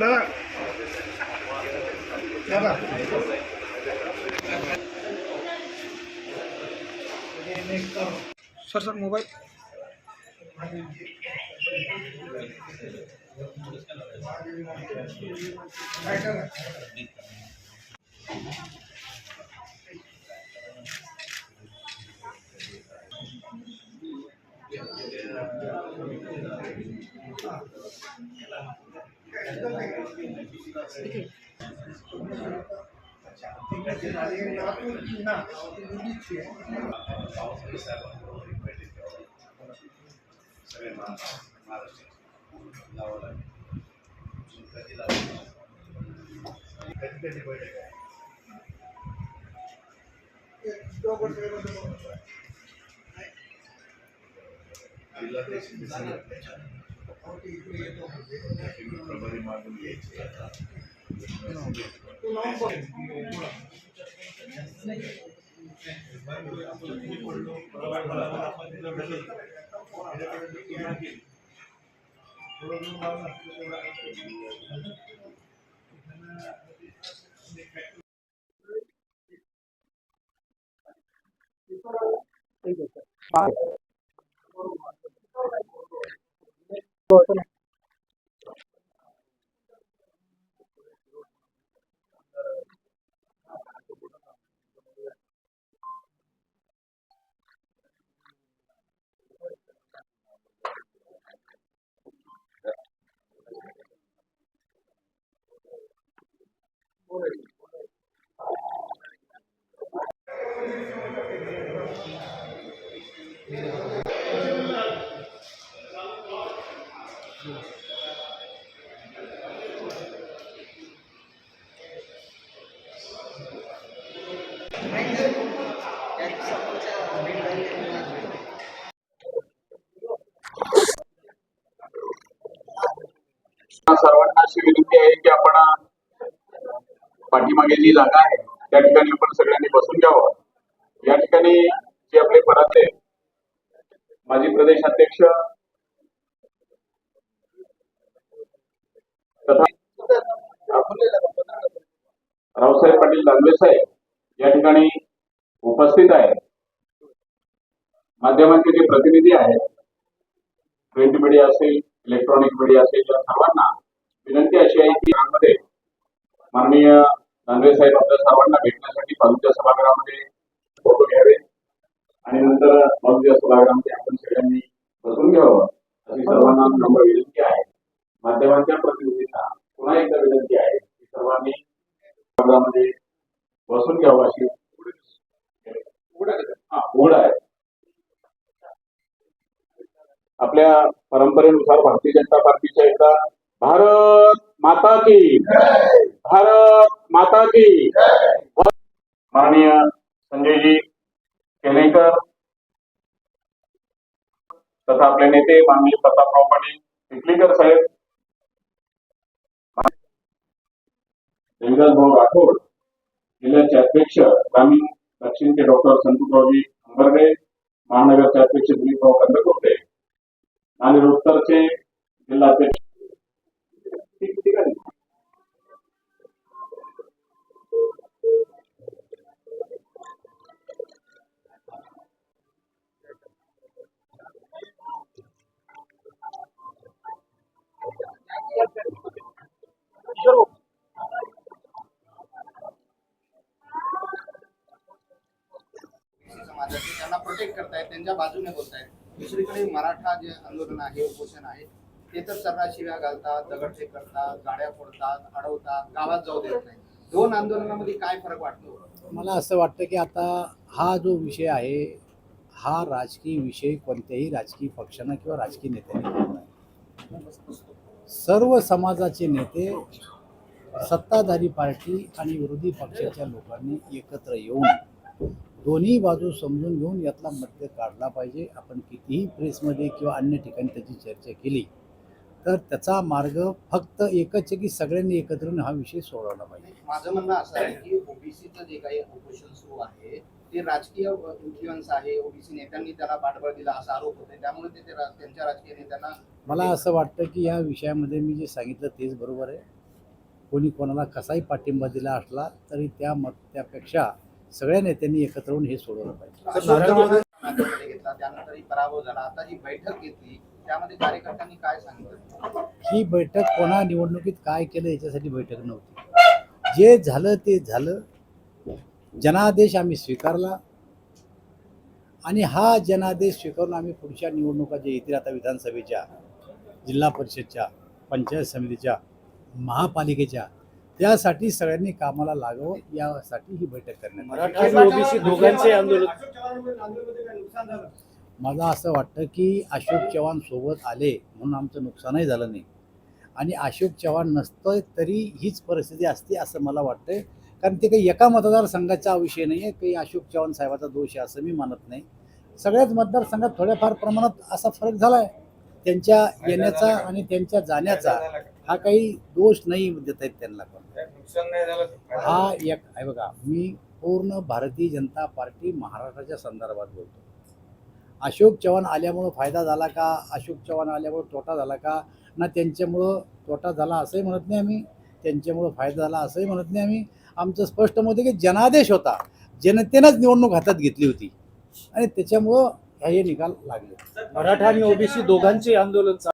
दादा. दादा. Sir sir mobile. సరే మా మహారాష్ట్ర లావాలని ప్రతి లావాలి పెద్ద పెద్ద పోయాడు जिला प्रभारी मागून घ्यायचे सर्वांना अशी विनंती आहे की आपण पाठीमागे जी जागा आहे त्या ठिकाणी आपण सगळ्यांनी बसून घ्यावं. या ठिकाणी जे आपले पराचे माजी प्रदेश अध्यक्ष तथा रावसाहेब पाटील दानवे साहेब या ठिकाणी उपस्थित आहेत. माध्यमांचे जे प्रतिनिधी आहेत प्रिंट मीडिया असेल इलेक्ट्रॉनिक मीडिया असेल या सर्वांना विनंती अशी आहे की यामध्ये माननीय दानवे साहेब आपल्या सर्वांना भेटण्यासाठी बाजूच्या सभागृहामध्ये फोटो घ्यावे. आणि नंतर बाजूच्या सभागृहामध्ये आपण सगळ्यांनी बसून घ्यावं. अशी सर्वांना नम्र विनंती आहे. माध्यमांच्या प्रतिनिधींना पुन्हा एकदा विनंती आहे की सर्वांनी सभागृहामध्ये बसून घ्यावं अशी उघड आहे. आपल्या परंपरेनुसार भारतीय जनता पार्टीच्या एकदा भारत माता की भारत माता की माननीय संजयजी केनेकर तथा आपले नेते माननीय प्रतापराव पाटील चिखलीकर साहेब। देविदास भाऊ राठोड जिल्ह्याचे अध्यक्ष ग्रामीण दक्षिणचे डॉक्टर संतोषरावजी अंबर्डे महानगरचे अध्यक्ष दिलीपराव कंदकुर्ते आणि उत्तरचे जिल्हा अध्यक्ष त्यांना प्रोटेक्ट करतायत त्यांच्या बाजूने बोलतायत. दुसरीकडे मराठा जे आंदोलन आहे उपोषण आहे ते तर सर्रास शिव्या घालतात दगडफेक करतात गाड्या फोडतात अडवतात गावात जाऊ देत नाही दोन आंदोलनामध्ये काय फरक वाटतो? मला असं वाटतं की आता हा जो विषय आहे हा राजकीय विषय कोणत्याही राजकीय पक्षानं किंवा राजकीय नेत्यांनी सर्व समाजाचे नेते सत्ताधारी पार्टी आणि विरोधी पक्षाच्या लोकांनी एकत्र येऊन दोन्ही बाजू समजून घेऊन यातला मध्य काढला पाहिजे. आपण कितीही प्रेसमध्ये किंवा अन्य ठिकाणी त्याची चर्चा केली तर त्याचा मार्ग फक्त एकच आहे की सगळ्यांनी एकत्र हा विषय सोडवला पाहिजे. माझं म्हणणं असं आहे की ओबीसीचं जे काही उपोषण सुरू आहे ते राजकीय इन्फ्लुएन्स आहे. ओबीसी नेत्यांनी त्याला पाठबळ दिला असा आरोप होते त्यामुळे ते त्यांच्या राजकीय नेत्यांना मला असं वाटतं की या विषयामध्ये मी जे सांगितलं तेच बरोबर आहे. कोणी कोणाला कसाही पाठिंबा दिला असला तरी त्या मत त्यापेक्षा सगळ्या नेत्यांनी एकत्र येऊन हे सोडवलं पाहिजे. पराभव झाला. आता जी बैठक घेतली त्यामध्ये कार्यकर्त्यांनी काय सांगितलं? ही बैठक कोणा निवडणुकीत काय केलं याच्यासाठी बैठक नव्हती. जे झालं ते झालं. जनादेश आम्ही स्वीकारला. आणि हा जनादेश स्वीकारून आम्ही पुढच्या निवडणुका जे येतील आता विधानसभेच्या जिल्हा परिषदच्या पंचायत समितीच्या महापालिकेच्या त्यासाठी सगळ्यांनी कामाला लागावं यासाठी ही बैठक करण्यात मला असं वाटतं की अशोक चव्हाण सोबत आले म्हणून आमचं नुकसानही झालं नाही. आणि अशोक चव्हाण नसतं तरी हीच परिस्थिती असते असं मला वाटतंय. कारण ते काही एका मतदारसंघाचा विषय नाही आहे काही अशोक चव्हाण साहेबाचा दोष आहे असं मी मानत नाही. सगळ्याच मतदारसंघात थोड्याफार प्रमाणात असा फरक झाला आहे त्यांच्या येण्याचा आणि त्यांच्या जाण्याचा हा काही दोष नाही देत आहेत त्यांना पण. नुकसान नाही झालं हा एक आहे बघा मी पूर्ण भारतीय जनता पार्टी महाराष्ट्राच्या संदर्भात बोलतो. अशोक चव्हाण आल्यामुळं फायदा झाला का? अशोक चव्हाण आल्यामुळं तोटा झाला का? ना त्यांच्यामुळं तोटा झाला असंही म्हणत नाही आम्ही. त्यांच्यामुळं फायदा झाला असंही म्हणत नाही आम्ही. आमचं स्पष्ट मत आहे की जनादेश होता. जनतेनंच निवडणूक हातात घेतली होती. आणि त्याच्यामुळं हे निकाल लागले. मराठा आणि ओबीसी दोघांचे आंदोलन